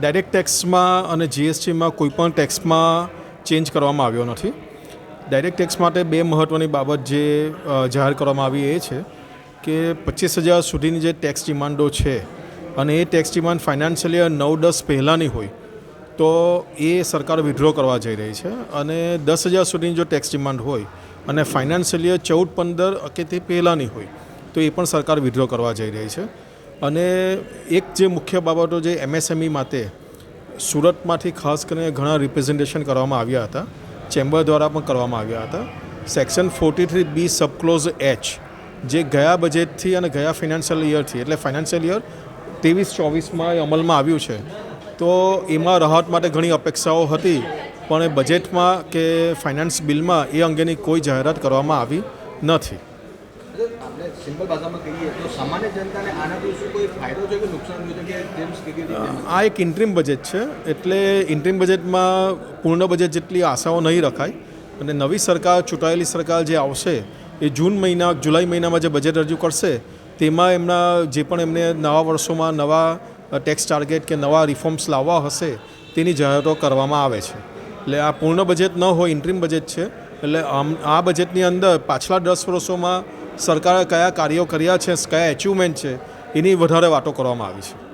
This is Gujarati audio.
ડાયરેક્ટ ટેક્સમાં અને જીએસટીમાં કોઈ પણ ટેક્સમાં ચેન્જ કરવામાં આવ્યો નથી. ડાયરેક્ટ ટેક્સ માટે બે મહત્ત્વની બાબત જે જાહેર કરવામાં આવી એ છે કે પચીસ હજાર સુધીની જે ટેક્સ ડિમાન્ડો છે અને એ ટેક્સ ડિમાન્ડ ફાઇનાન્શિયલ યર નવ દસ પહેલાંની હોય, તો એ સરકાર વિડ્રો કરવા જઈ રહી છે અને દસ હજાર સુધીની જો ટેક્સ ડિમાન્ડ હોય અને ફાઇનાન્શિયલ યર ચૌદ પંદર કે તે પહેલાંની હોય, તો એ પણ સરકાર વિડ્રો કરવા જઈ રહી છે. અને એક જે મુખ્ય બાબતો જે એમએસએમઈ માટે સુરતમાંથી ખાસ કરીને ઘણા રિપ્રેઝન્ટેશન કરવામાં આવ્યા હતા, ચેમ્બર દ્વારા પણ કરવામાં આવ્યા હતા. Section forty three B subclause H જે ગયા બજેટથી અને ગયા ફિનાન્શિયલ યરથી એટલે ફાઇનાન્શિયલ યર ત્રેવીસ ચોવીસમાં એ અમલમાં આવ્યું છે. તો એમાં રાહત માટે ઘણી અપેક્ષાઓ હતી, પણ એ બજેટમાં કે ફાઇનાન્સ બિલમાં એ અંગેની કોઈ જાહેરાત કરવામાં આવી નથી. સિમ્પલ ભાષામાં કહીએ તો સામાન્ય જનતાને આનાથી શું કોઈ ફાયદો છે કે નુકસાન થયું છે કે જેમ્સ આ એક ઇન્ટ્રીમ બજેટ છે. એટલે ઇન્ટ્રીમ બજેટમાં પૂર્ણ બજેટ જેટલી આશાઓ નહીં રખાય. અને નવી સરકાર, ચૂંટાયેલી સરકાર જે આવશે, એ જૂન મહિના, જુલાઈ મહિનામાં જે બજેટ રજૂ કરશે, તેમાં એમના જે પણ એમને નવા વર્ષોમાં નવા ટેક્સ ટાર્ગેટ કે નવા રિફોર્મ્સ લાવવા હશે, તેની જાહેરાતો કરવામાં આવે છે. એટલે આ પૂર્ણ બજેટ ન હોય, ઇન્ટ્રીમ બજેટ છે. એટલે આમ, આ બજેટની અંદર પાછલા દસ વર્ષોમાં સરકારે કયા કાર્યો કર્યા છે કયા એચિવમેન્ટ છે એની વધારે વાતો કરવામાં આવી છે.